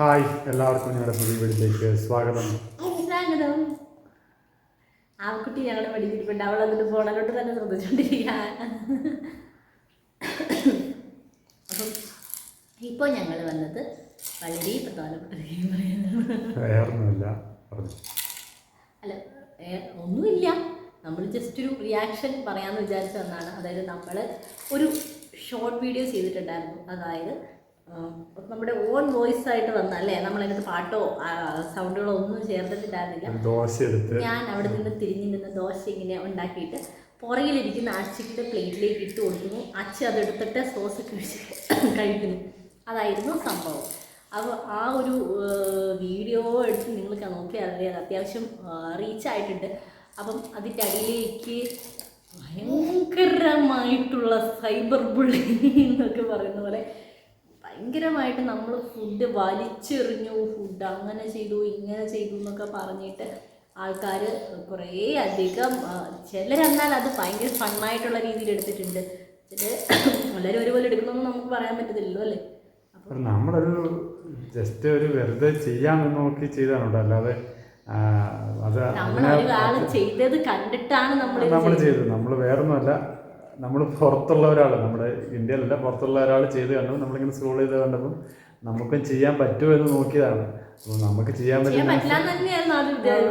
Hi എല്ലാവർക്കും ഞങ്ങളുടെ പുതിയ വീട്ടിലേക്ക് സ്വാഗതം. സ്വാഗതം. ആ കുട്ടി ഞങ്ങളെ പഠിപ്പിച്ചിട്ടുണ്ട് അവൾ എന്നിട്ട് ഫോണിലോട്ട് തന്നെ ശ്രദ്ധിച്ചോണ്ടിരിക്കുക അപ്പം ഇപ്പോൾ ഞങ്ങൾ വന്നത് വളരെ പ്രധാനപ്പെട്ട വേറൊന്നുമില്ല. അല്ല ഒന്നുമില്ല. നമ്മൾ ജസ്റ്റ് ഒരു റിയാക്ഷൻ പറയാമെന്ന് വിചാരിച്ച അതായത് നമ്മൾ ഒരു ഷോർട്ട് വീഡിയോ ചെയ്തിട്ടുണ്ടായിരുന്നു. അതായത് നമ്മുടെ ഓൺ വോയിസ് ആയിട്ട് വന്ന അല്ലേ നമ്മളതിനകത്ത് പാട്ടോ സൗണ്ടുകളോ ഒന്നും ചേർത്തിട്ടുണ്ടായിരുന്നില്ല ഞാൻ അവിടെ നിന്ന് തിരിഞ്ഞു നിന്ന് ദോശ ഇങ്ങനെ ഉണ്ടാക്കിയിട്ട് പുറകിലിരിക്കുന്ന അച്ഛക്കിന്റെ പ്ലേറ്റിലേക്ക് ഇട്ട് കൊടുക്കുന്നു. അച്ഛ അതെടുത്തിട്ട് സോസ് കഴിച്ച് കഴിക്കുന്നു. അതായിരുന്നു സംഭവം. അപ്പോൾ ആ ഒരു വീഡിയോ എടുത്ത് നിങ്ങൾക്ക് നോക്കിയാൽ അറിയാം അത് അത്യാവശ്യം റീച്ച് ആയിട്ടുണ്ട്. അപ്പം അതിന്റെ അടിയിലേക്ക് ഭയങ്കരമായിട്ടുള്ള സൈബർ ബുള്ളി എന്നൊക്കെ പറയുന്ന പോലെ ഭയങ്കരമായിട്ട് നമ്മൾ ഫുഡ് വലിച്ചെറിഞ്ഞു ഫുഡ് അങ്ങനെ ചെയ്തു ഇങ്ങനെ ചെയ്തു എന്നൊക്കെ പറഞ്ഞിട്ട് ആൾക്കാർ കുറേ അധികം ചിലരെന്നാൽ അത് ഭയങ്കര ഫണ്ണായിട്ടുള്ള രീതിയിൽ എടുത്തിട്ടുണ്ട്. ചില എല്ലാവരും ഒരുപോലെ എടുക്കണമെന്ന് നമുക്ക് പറയാൻ പറ്റത്തില്ലല്ലോ അല്ലേ? നമ്മളൊരു ജസ്റ്റ് ഒരു വെറുതെ ചെയ്യാമെന്ന് നോക്കി ചെയ്താണ് അല്ലാതെ അത് നമ്മൾ ചെയ്തത് കണ്ടിട്ടാണ് നമ്മൾ നമ്മൾ ചെയ്തത്. നമ്മൾ വേറൊന്നുമല്ല. നമ്മൾ പുറത്തുള്ള ഒരാൾ നമ്മുടെ ഇന്ത്യയിലല്ല പുറത്തുള്ള ഒരാൾ ചെയ്ത് കണ്ടു നമ്മളിങ്ങനെ സ്ക്രോൾ ചെയ്ത് കണ്ടപ്പോൾ നമുക്കും ചെയ്യാൻ പറ്റുമോ എന്ന് നോക്കിയതാണ്. അപ്പോൾ നമുക്ക് ചെയ്യാൻ പറ്റുന്ന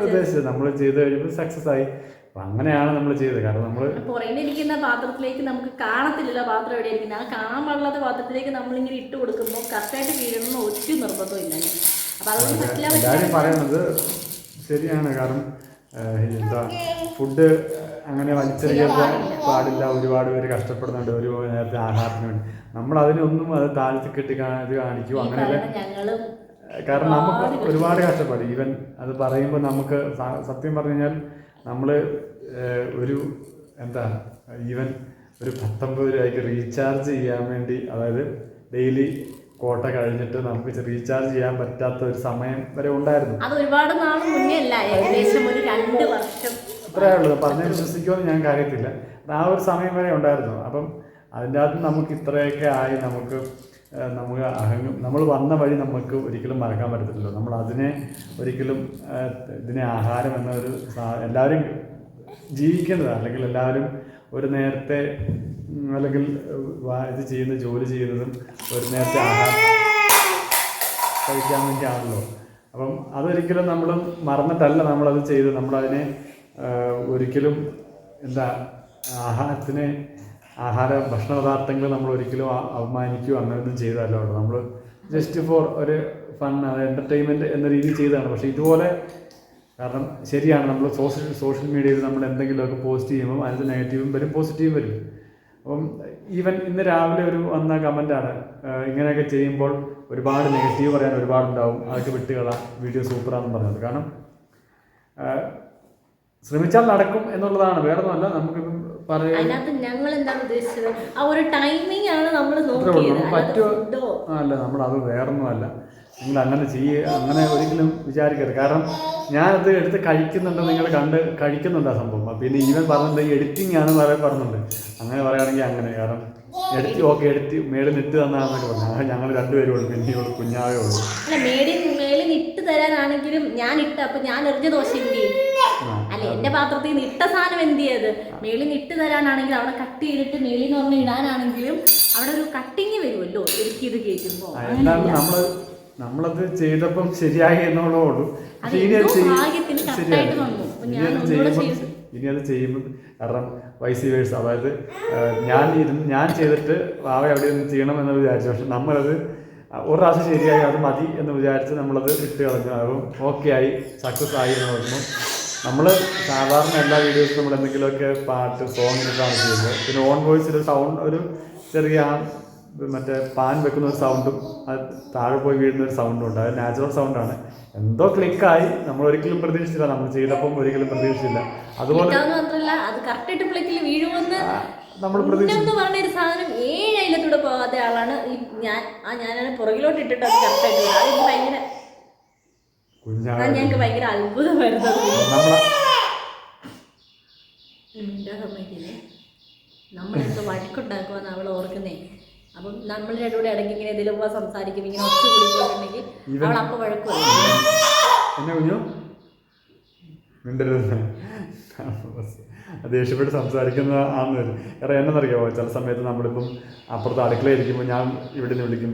ഉദ്ദേശിച്ചത്. നമ്മൾ ചെയ്ത് കഴിയുമ്പോൾ സക്സസ് ആയി. അപ്പം അങ്ങനെയാണ് നമ്മൾ ചെയ്തത്. കാരണം നമ്മൾ പുറകിലിരിക്കുന്ന പാത്രത്തിലേക്ക് നമുക്ക് കാണത്തില്ലല്ലോ പാത്രം എവിടെ ഇരിക്കുന്നത് ആ കാണാൻ പാടില്ലാത്ത പാത്രത്തിലേക്ക് നമ്മളിങ്ങനെ ഇട്ട് കൊടുക്കുമ്പോൾ കറക്റ്റായിട്ട് വീഴണമെന്ന് ഒറ്റ നിർബന്ധം ഇല്ല അപ്പൊ അതുകൊണ്ട് പറ്റില്ല എല്ലാവരും പറയുന്നത് ശരിയാണ്. കാരണം എന്താ ഫുഡ് അങ്ങനെ വലിച്ചെറിയാൻ പാടില്ല. ഒരുപാട് പേര് കഷ്ടപ്പെടുന്നുണ്ട്. ഒരു നേരത്തെ ആഹാരത്തിന് വേണ്ടി നമ്മൾ അതിനൊന്നും അത് താഴ്ത്തി കെട്ടി ഇത് കാണിക്കുമോ അങ്ങനെയല്ല. കാരണം നമുക്ക് ഒരുപാട് കഷ്ടപ്പാട്. ഈവൻ അത് പറയുമ്പോൾ നമുക്ക് സത്യം പറഞ്ഞു കഴിഞ്ഞാൽ നമ്മൾ ഒരു എന്താ ഈവൻ ഒരു പത്തൊമ്പത് രൂപയ്ക്ക് റീചാർജ് ചെയ്യാൻ വേണ്ടി അതായത് ഡെയിലി കോട്ട കഴിഞ്ഞിട്ട് നമുക്ക് റീചാർജ് ചെയ്യാൻ പറ്റാത്ത ഒരു സമയം വരെ ഉണ്ടായിരുന്നു. അത് ഒരുപാട് നാളും മുന്നേ അല്ല. ഏകദേശം ഒരു രണ്ട് വർഷം അത്രേ ഉള്ളൂ. പറഞ്ഞ് വിശ്വസിക്കുമെന്ന് ഞാൻ കാര്യത്തില്ല. അത് ആ ഒരു സമയം വരെ ഉണ്ടായിരുന്നു. അപ്പം അതിന്റെ അകത്ത് നമുക്ക് ഇത്രയൊക്കെ ആയി നമുക്ക് നമുക്ക് അഹങ്ക നമ്മൾ വന്ന വഴി നമുക്ക് ഒരിക്കലും മറക്കാൻ പറ്റത്തില്ലല്ലോ. നമ്മൾ അതിനെ ഒരിക്കലും ഇതിനെ ആഹാരം എന്നൊരു എല്ലാവരും ജീവിക്കേണ്ടതാണ് അല്ലെങ്കിൽ എല്ലാവരും ഒരു നേരത്തെ അല്ലെങ്കിൽ ഇത് ചെയ്യുന്ന ജോലി ചെയ്യുന്നതും ഒരു നേരത്തെ ആഹാരം കഴിക്കാൻ വേണ്ടിയാണല്ലോ. അപ്പം അതൊരിക്കലും നമ്മൾ മറന്നിട്ടല്ല നമ്മളത് ചെയ്ത് നമ്മളതിനെ ഒരിക്കലും എന്താ ആഹാരത്തിനെ ആഹാര ഭക്ഷണ പദാർത്ഥങ്ങൾ നമ്മൾ ഒരിക്കലും അപമാനിക്കുകയോ അങ്ങനെയൊന്നും ചെയ്തതല്ല കേട്ടോ. നമ്മൾ ജസ്റ്റ് ഫോർ ഒരു ഫൺ എന്റർടൈൻമെന്റ് എന്ന രീതിയിൽ ചെയ്തതാണ്. പക്ഷേ ഇതുപോലെ കാരണം ശരിയാണ് നമ്മൾ സോഷ്യൽ സോഷ്യൽ മീഡിയയിൽ നമ്മൾ എന്തെങ്കിലുമൊക്കെ പോസ്റ്റ് ചെയ്യുമ്പോൾ അതിന് നെഗറ്റീവും വരും പോസിറ്റീവും വരും. അപ്പം ഈവൻ ഇന്ന് രാവിലെ ഒരു വന്ന കമന്റാണ് ഇങ്ങനെയൊക്കെ ചെയ്യുമ്പോൾ ഒരുപാട് നെഗറ്റീവ് പറയാൻ ഒരുപാടുണ്ടാവും. അതൊക്കെ വിട്ടുകള വീഡിയോ സൂപ്പറാണെന്ന് പറഞ്ഞത്. കാരണം ശ്രമിച്ചാൽ നടക്കും എന്നുള്ളതാണ്. വേറെ ഒന്നുമല്ല നമുക്ക് അല്ല അതിനകത്ത് ഞങ്ങൾ എന്താണ് ഉദ്ദേശിച്ചത്? ആ ഒരു ടൈമിംഗ് ആണ് നമ്മൾ അത് ഉള്ളൂ. നോക്കിയത് നമുക്ക് പറ്റുമോ? ഫുഡോ? ആ, അല്ല വേറൊന്നുമല്ല. നിങ്ങൾ അങ്ങനെ ചെയ്യ അങ്ങനെ ഒരിക്കലും വിചാരിക്കരുത്. കാരണം ഞാനത് എടുത്ത് കഴിക്കുന്നുണ്ട് നിങ്ങൾ കണ്ട് കഴിക്കുന്നുണ്ട് ആ സംഭവം. പിന്നെ ഇവൻ പറഞ്ഞിട്ടുണ്ട് എഡിറ്റിംഗ് ആണ് പറയാൻ പറഞ്ഞിട്ടുണ്ട് അങ്ങനെ പറയുകയാണെങ്കിൽ അങ്ങനെ. കാരണം എഡിറ്റ് ഓക്കെ എഡിറ്റ് മേളിൽ നിട്ട് തന്നാന്നൊക്കെ പറഞ്ഞു. അങ്ങനെ ഞങ്ങൾ രണ്ടുപേരും ഉള്ളൂ. പിന്നെ ഇവിടെ കുഞ്ഞാവേ ഉള്ളൂ. അല്ല മേടിൽ മേളിൽ ഇട്ട് തരാനാണെങ്കിലും ഞാൻ ഇട്ട് അപ്പൊ ഞാൻ എറിഞ്ഞ ദോശ എന്ത് ചെയ്യും. അല്ല? എന്റെ പാത്രത്തിൽ നിന്ന് ഇട്ട സാധനം എന്ത് ചെയ്യത് മേളിൽ ഇട്ട് തരാനാണെങ്കിൽ അവിടെ കട്ട് ചെയ്തിട്ട് മേളിൽ നിന്ന് പറഞ്ഞ് ഇടാനാണെങ്കിലും അവിടെ ഒരു കട്ടിങ് വരുമല്ലോ? എനിക്ക് ഇത് കേൾക്കുമ്പോൾ നമ്മൾ നമ്മളത് ചെയ്തപ്പം ശരിയായി പക്ഷെ ഇനി അത് ചെയ്യുമ്പോൾ കാരണം വൈസി വേഴ്സ് അതായത് ഞാൻ ഇരുന്ന് ഞാൻ ചെയ്തിട്ട് വാവ അവിടെ ഒന്ന് ചെയ്യണം എന്ന് വിചാരിച്ചു. പക്ഷെ നമ്മളത് ഒരു പ്രാവശ്യം ശരിയായി അത് മതി എന്ന് വിചാരിച്ച് നമ്മളത് ഇട്ട് കളഞ്ഞു. ഓക്കെ ആയി സക്സസ് ആയി എന്ന് പറയുമ്പോൾ നമ്മൾ സാധാരണ എല്ലാ വീഡിയോസും നമ്മൾ എന്തെങ്കിലുമൊക്കെ പാട്ട് സോങ് ഇട്ടാണ് ചെയ്യുന്നത് പിന്നെ ഓൺ വോയിസിൽ സൗണ്ട് ഒരു ചെറിയ മറ്റേ പാൻ വെക്കുന്ന ഒരു സൗണ്ടും അത് താഴെ പോയി വീഴുന്ന ഒരു സൗണ്ടും ഉണ്ട്. അത് നാച്ചുറൽ സൗണ്ടാണ് എന്തോ ക്ലിക്കായി നമ്മൾ ഒരിക്കലും പ്രതീക്ഷിച്ചില്ല. നമ്മൾ ചെയ്തപ്പം ഒരിക്കലും പ്രതീക്ഷിച്ചില്ല. അതുപോലെ നമ്മൾ പ്രതീക്ഷിച്ചു ആളാണ് ഈ ഞാൻ. ആ ഞാനാണ് പുറകിലോട്ട് ഇട്ടിട്ട് അത് കറക്റ്റ് ആയിട്ട് വീഴും. ഭയങ്കര ഞങ്ങൾക്ക് ഭയങ്കര അത്ഭുതമായിരുന്നു. അത് നമ്മളെ മിണ്ടാ സമ്മതിക്കില്ലേ? നമ്മളെന്തോ വഴക്കുണ്ടാക്കുമെന്ന് അവൾ ഓർക്കുന്നേ. അപ്പം നമ്മൾ രണ്ടും കൂടെ ഇടയ്ക്ക് ഇങ്ങനെ എന്തെങ്കിലും സംസാരിക്കും ഇങ്ങനെ ഒച്ച കൂടി പോയിട്ടുണ്ടെങ്കിൽ ഇവൻ- അവൾ അപ്പോൾ വഴക്ക് പറയും എന്നെ കുഞ്ഞു? മിണ്ടരുത്. ദേഷ്യപ്പെട്ട് സംസാരിക്കുന്ന ആണെന്ന് വരും. ഏറെ എന്നറിയാമോ ചില സമയത്ത് നമ്മളിപ്പം അപ്പുറത്ത് അടുക്കള ഇരിക്കുമ്പോൾ ഞാൻ ഇവിടെ നിന്ന് വിളിക്കും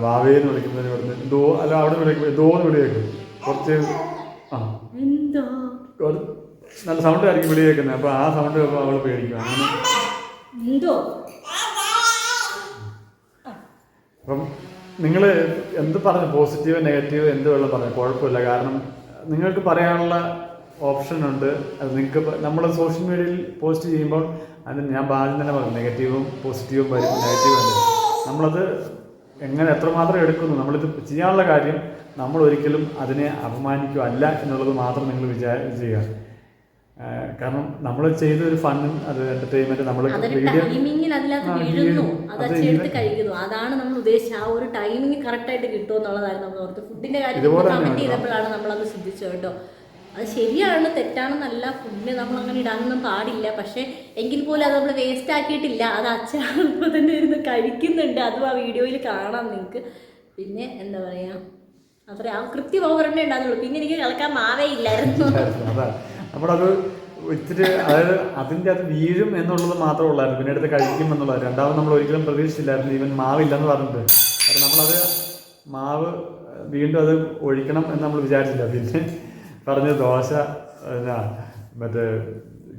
വാവേന്ന് വിളിക്കുന്നതിന് ഇവിടുന്ന് എന്തോ അല്ല അവിടെ നിന്ന് വിളിക്കുമ്പോൾ എന്തോ എന്ന് വിളി കേൾക്കും കുറച്ച് ആ. നല്ല സൗണ്ട് ആയിരിക്കും വിളി കേൾക്കുന്നത് അപ്പോൾ ആ സൗണ്ട് കേൾക്കുമ്പോൾ അവൾ പേടിക്കും. അങ്ങനെ. എന്തോ? അപ്പം നിങ്ങൾ എന്ത് പറഞ്ഞു? പോസിറ്റീവ് നെഗറ്റീവ് എന്ത് വേണം പറഞ്ഞു കുഴപ്പമില്ല. കാരണം നിങ്ങൾക്ക് പറയാനുള്ള ഓപ്ഷൻ ഉണ്ട്. അത് നിങ്ങൾക്ക് നമ്മൾ സോഷ്യൽ മീഡിയയിൽ പോസ്റ്റ് ചെയ്യുമ്പോൾ അതിന് ഞാൻ ബാലൻ തന്നെ പറഞ്ഞു. നെഗറ്റീവും പോസിറ്റീവും വരും. നെഗറ്റീവും ഉണ്ട് നമ്മളത് എങ്ങനെ എത്രമാത്രം എടുക്കുന്നു? നമ്മളിത് ചെയ്യാനുള്ള കാര്യം നമ്മൾ ഒരിക്കലും അതിനെ അപമാനിക്കുകയല്ല എന്നുള്ളത് മാത്രം നിങ്ങൾ വിചാ ചെയ്യുക. കാരണം നമ്മൾ ചെയ്ത ഒരു ഫണ്ണും അത് എന്റർടൈൻമെന്റ് നമ്മൾ അതാണ് നമ്മൾ ഉദ്ദേശിച്ചത്. ആ ഒരു ടൈമിംഗ് കറക്റ്റ് ആയിട്ട് നമ്മൾ ഓർത്ത്. ഫുഡിന്റെ കാര്യം ഇതുപോലെ കമന്റ് ചെയ്തപ്പോഴാണ് ശ്രദ്ധിച്ചത് കേട്ടോ. അത് ശരിയാണ്. തെറ്റാണെന്നല്ല. ഫുഡിന് നമ്മൾ അങ്ങനെ ഇടാനൊന്നും പാടില്ല. പക്ഷെ എങ്കിൽ പോലും അത് നമ്മൾ വേസ്റ്റ് ആക്കിയിട്ടില്ല. അത് അച്ഛൻ ഇപ്പോൾ തന്നെ ഇരുന്ന് കഴിക്കുന്നുണ്ട്. അതും ആ വീഡിയോയിൽ കാണാം നിങ്ങൾക്ക്. പിന്നെ എന്താ പറയാ? അത്ര ആ കൃത്യം ഓവറെണ്ണേ ഉണ്ടാകുന്നുള്ളൂ. പിന്നെ എനിക്ക് കളിക്കാൻ മാവേ ഇല്ലായിരുന്നു. നമ്മളത് ഇത്തിരി അതായത് അതിന്റെ അത് വീഴും എന്നുള്ളത് മാത്രമേ ഉള്ളായിരുന്നു. പിന്നെ അടുത്ത് കഴിക്കും എന്നുള്ളത് രണ്ടാമത് നമ്മൾ ഒരിക്കലും പ്രതീക്ഷിച്ചില്ലായിരുന്നു ഈവൻ മാവില്ലെന്ന് പറഞ്ഞിട്ട്. കാരണം നമ്മളത് മാവ് വീണ്ടും അത് ഒഴിക്കണം എന്ന് നമ്മൾ വിചാരിച്ചില്ല. പിന്നെ പറഞ്ഞ ദോശ എന്നാ മറ്റേ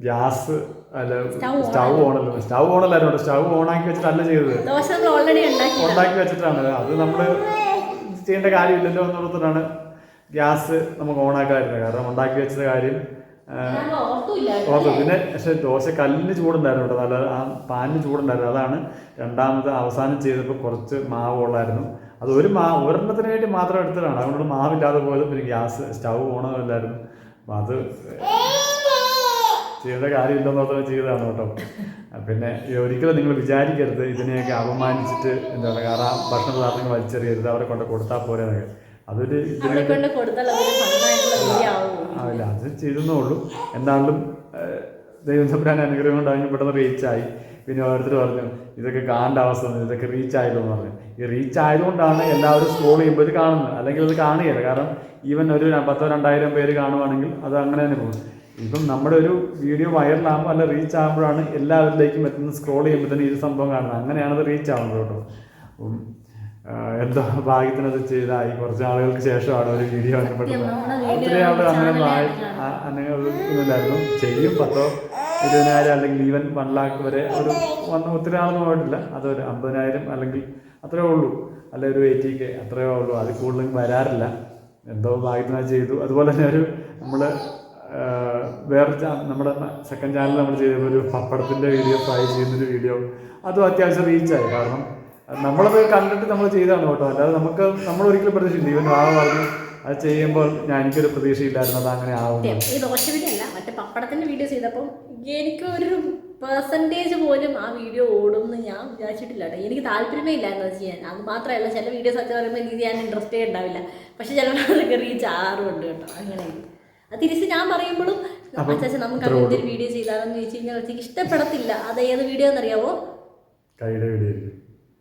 ഗ്യാസ് അല്ല സ്റ്റൗ ഓണല്ലോ. സ്റ്റൗ ഓണല്ലായിരുന്നു. സ്റ്റൗ ഓണാക്കി വെച്ചിട്ടല്ല ചെയ്തത്. ഉണ്ടാക്കി വെച്ചിട്ടാണ്. അത് നമ്മൾ ചെയ്യേണ്ട കാര്യമില്ലല്ലോ എന്നുള്ളതാണ് ഗ്യാസ് നമുക്ക് ഓണാക്കാതിരുന്നത് കാരണം ഉണ്ടാക്കി വെച്ചത് കാര്യം ഓർത്തു. പിന്നെ പക്ഷെ ദോശ കല്ലിന് ചൂടുണ്ടായിരുന്നു കേട്ടോ. നല്ല ആ പാനിന് ചൂടുണ്ടായിരുന്നു. അതാണ് രണ്ടാമത് അവസാനം ചെയ്തപ്പോൾ കുറച്ച് മാവ് ഉള്ളായിരുന്നു. അത് ഒരു മാ ഒരെണ്ണത്തിന് വേണ്ടി മാത്രം എടുത്തതാണ്. അതുകൊണ്ട് മാവില്ലാതെ പോയത് പിന്നെ ഗ്യാസ് സ്റ്റൗ ഓണമില്ലായിരുന്നു അപ്പം അത് ചെയ്ത കാര്യമില്ലെന്നോർത്തോ ചെയ്തതാണ് കേട്ടോ. പിന്നെ ഒരിക്കലും നിങ്ങൾ വിചാരിക്കരുത് ഇതിനെയൊക്കെ അപമാനിച്ചിട്ട് എന്താ പറയുക കാരണം ആ ഭക്ഷണ പദാർത്ഥങ്ങൾ വലിച്ചെറിയരുത് അവരെ കൊണ്ട് കൊടുത്താൽ പോരെ അതൊരു അല്ല അത് ചെയ്തെന്നേ ഉള്ളൂ എന്താണെങ്കിലും ദൈവം തമ്പുരാൻ അനുഗ്രഹം കൊണ്ട് അതിന് പെട്ടെന്ന് റീച്ചായി. പിന്നെ ഓരോരുത്തർ പറഞ്ഞു ഇതൊക്കെ കാണേണ്ട അവസ്ഥ ഇതൊക്കെ റീച്ച് എന്ന് പറഞ്ഞു. ഈ റീച്ച് ആയതുകൊണ്ടാണ് എല്ലാവരും സ്ക്രോൾ ചെയ്യുമ്പോൾ ഇത് കാണുന്നത്. അല്ലെങ്കിൽ അത് കാണുകയില്ല. കാരണം ഈവൻ ഒരു പത്തോ രണ്ടായിരം പേര് കാണുവാണെങ്കിൽ അത് അങ്ങനെ തന്നെ പോകും. ഇപ്പം നമ്മുടെ ഒരു വീഡിയോ വൈറലാകുമ്പോൾ അല്ല റീച്ച് ആകുമ്പോഴാണ് എല്ലാവരിലേക്കും എത്തുന്നത് സ്ക്രോൾ ചെയ്യുമ്പോൾ തന്നെ ഇത് സംഭവം കാണുന്നത്. അങ്ങനെയാണത് റീച്ച് ആവുന്നത് കേട്ടോ. അപ്പം എന്തോ ഭാഗ്യത്തിനത് ചെയ്തായി. കുറച്ച് ആളുകൾക്ക് ശേഷമാണ് ഒരു വീഡിയോ നമ്മുടെ ഒത്തിരി ആൾ ആളുകൾ അങ്ങനെ ആയി അങ്ങനെ ഒരു ഇതൊന്നുമില്ലായിരുന്നു ചെയ്യും പത്തോ ഇരുപതിനായിരം അല്ലെങ്കിൽ ഈവൻ വൺ ലാക്ക് വരെ ഒരു വന്ന് ഒത്തിരി ആളൊന്നും പോയിട്ടില്ല. അതൊരു അമ്പതിനായിരം അല്ലെങ്കിൽ അത്രേ ഉള്ളൂ. അല്ലെ ഒരു എയ്റ്റി കെ അത്രയേ ഉള്ളൂ. അത് കൂടുതലും വരാറില്ല. എന്തോ ഭാഗ്യത്തിന് ചെയ്തു. അതുപോലെ തന്നെ ഒരു നമ്മൾ വേറെ നമ്മുടെ സെക്കൻഡ് ചാനൽ നമ്മൾ ചെയ്ത ഒരു പപ്പടത്തിന്റെ വീഡിയോ ഫ്രൈ ചെയ്യുന്നൊരു വീഡിയോ അതും അത്യാവശ്യം റീച്ചായി കാരണം നമ്മളത് കണ്ടിട്ട് നമ്മൾ ചെയ്താണ് കേട്ടോ അല്ലാതെ നമുക്ക് നമ്മൾ ഒരിക്കലും പ്രതീക്ഷയില്ല. ഇവൻ ആ പറഞ്ഞു അത് ചെയ്യുമ്പോൾ ഞാൻ എനിക്കൊരു പ്രതീക്ഷയില്ലായിരുന്നു അത് അങ്ങനെ ആവും ഈ വീഡിയോ മറ്റേ പപ്പടത്തിന്റെ വീഡിയോ ചെയ്തപ്പോൾ എനിക്ക് ഒരു പെർസെന്റേജ് പോലും ആ വീഡിയോ ഓടും എന്ന് ഞാൻ വിചാരിച്ചിട്ടില്ല കേട്ടോ. എനിക്ക് താല്പര്യമേ ഇല്ലായിരുന്നു അത് ചെയ്യാൻ. അത് മാത്രമല്ല ചില വീഡിയോസ് ഒക്കെ പറയുമ്പോൾ എനിക്ക് ചെയ്യാൻ ഇൻട്രസ്റ്റേ ഉണ്ടാവില്ല. പക്ഷെ റീച്ച് റീച്ച് ആറുമുണ്ട് കേട്ടോ. അങ്ങനെ അത് തിരിച്ച് ഞാൻ പറയുമ്പോഴും അച്ഛാ നമുക്ക് അങ്ങനത്തെ ഒരു വീഡിയോ ചെയ്താലെന്ന് ചോദിച്ചു കഴിഞ്ഞാൽ അച്ഛക്ക് ഇഷ്ടപ്പെടത്തില്ല. അത് ഏത് വീഡിയോ എന്നറിയാവോ? കൈയുടെ വീഡിയോ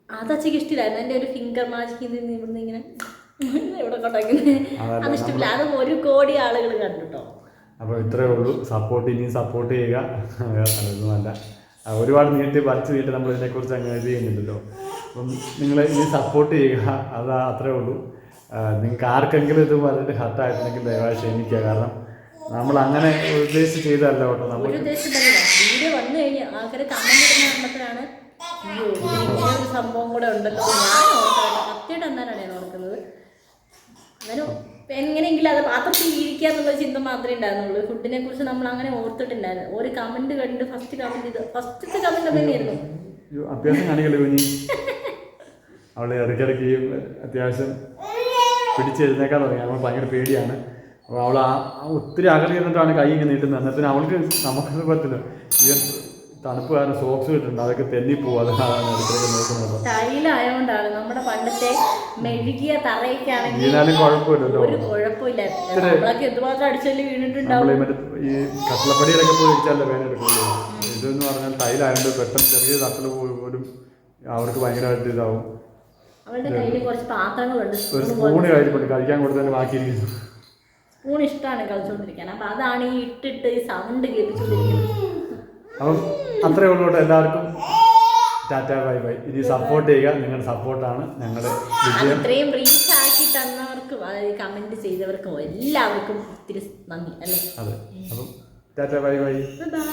അത് അച്ഛക്ക് ഇഷ്ടമില്ലായിരുന്നു എന്റെ ഒരു ഫിംഗർ മാജിക് ഇവിടുന്ന് ഇങ്ങനെ ഇവിടെ കൊണ്ടാക്കുന്നത് അത് ഇഷ്ടമില്ല അത് ഒരു കോടി ആളുകൾ കണ്ടുട്ടോ. അപ്പോൾ ഇത്രയേ ഉള്ളൂ. സപ്പോർട്ട് ഇനിയും സപ്പോർട്ട് ചെയ്യുക. അതൊന്നുമല്ല ആ, ഒരുപാട് നീട്ടി വരച്ച് നീട്ടി നമ്മൾ ഇതിനെക്കുറിച്ച് അങ്ങനെ ചെയ്യുന്നുണ്ടല്ലോ. ചെയ്യുന്നില്ലല്ലോ അപ്പം നിങ്ങൾ ഇനി സപ്പോർട്ട് ചെയ്യുക. അത് അത്രേ ഉള്ളൂ. നിങ്ങൾക്ക് ആർക്കെങ്കിലും ഇത് പറഞ്ഞിട്ട് ഹർട്ടായിട്ടുണ്ടെങ്കിൽ ദയവായി ക്ഷമിക്കുക. കാരണം നമ്മൾ അങ്ങനെ ഉദ്ദേശിച്ച് ചെയ്തല്ല കേട്ടോ നമ്മൾ വീഡിയോ വന്നു കഴിഞ്ഞ് ആൾക്കാർ കമന്റ് ഇടുന്ന കണ്ടപ്പോഴാണ് ഒരു സംഭവം കൂടെ ഉണ്ടല്ലോ. ഞാൻ സത്യമായിട്ട് എന്നാലാണ് ഞാൻ ഓർക്കുന്നത്. അങ്ങനെ എങ്ങനെയെങ്കിലും അത് പാത്രത്തിൽ ഇരിക്കുക എന്നുള്ള ചിന്ത മാത്രമേ ഉണ്ടായിരുന്നുള്ളൂ. ഫുഡിനെ കുറിച്ച് നമ്മൾ അങ്ങനെ ഓർത്തിട്ടുണ്ടായിരുന്നു ഒരു കമന്റ് കണ്ട് ഫസ്റ്റ് കമന്റ് ഇത് ഫസ്റ്റത്തെ കമന്റ് തന്നെയായിരുന്നു. അത്യാവശ്യം കാണിക്കല്ലോ കുഞ്ഞി? അവളെ ഇടയ്ക്കിടയ്ക്ക് അത്യാവശ്യം പിടിച്ചെഴുന്നേക്കാൻ തുടങ്ങി. അവൾ ഭയങ്കര പേടിയാണ്. അപ്പോൾ അവൾ ആ ഒത്തിരി അകലി ഇരുന്നിട്ടാണ് കൈ ഇങ്ങനെ നീട്ടുന്നത്. എന്നിട്ട് അവൾക്ക് നമുക്ക് പറ്റില്ല. ഈ തണുപ്പ് കാരണം സോക്സ് ഇട്ടിട്ടുണ്ട്. അതൊക്കെ തെന്നിപ്പോവും അതാണ് ഇടയ്ക്കിടയ്ക്ക് നോക്കുന്നത്. നമ്മുടെ പണ്ടത്തെ മെഴുകിയ തറയൊക്കെയാണെങ്കിൽ വീണാലും കുഴപ്പമില്ലല്ലോ. ഒരു കുഴപ്പമില്ലായിരുന്നു നമ്മളൊക്കെ എന്തുമാത്രം അടിച്ചാലും വീണിട്ടുണ്ടാവും. നമ്മൾ ഈ കട്ടിലപ്പടിയിലൊക്കെ പോയി ഇടിച്ചാലേ വേദന എടുക്കുള്ളൂ. ഇതെന്ന് പറഞ്ഞാൽ ടൈലായതുകൊണ്ട് പെട്ടെന്ന് ചെറിയ തട്ടൽ പോലും അവർക്ക് ഭയങ്കരമായിട്ട് ഇതാവും. അവളുടെ കയ്യിൽ കുറച്ച് പാത്രങ്ങളുണ്ട്. ഒരു സ്പൂണ് കഴിപ്പുണ്ട് കഴിക്കാൻ കൊടുത്തതിന് ബാക്കിയിരിക്കുന്നു. സ്പൂൺ ഇഷ്ടമാണ് കളിച്ചുകൊണ്ടിരിക്കാൻ അപ്പൊ അതാണ് ഈ ഇട്ടിട്ട് ഈ സൗണ്ട് കേൾപ്പിച്ചുകൊണ്ടിരിക്കുന്നത് അപ്പം അത്രേ ഉള്ളൂ കേട്ടോ എല്ലാവർക്കും. Tata bye bye. ഇനി സപ്പോർട്ട് ചെയ്യുക. നിങ്ങളുടെ സപ്പോർട്ടാണ് ഞങ്ങളുടെ വിജയം. ഇത്രയും റീച്ച് ആക്കി തന്നവർക്കും അതായത് കമന്റ് ചെയ്തവർക്കും എല്ലാവർക്കും ഒത്തിരി നന്ദി അല്ലേ? അതെ. അപ്പം ടാറ്റ ബൈ ബൈ. ബൈ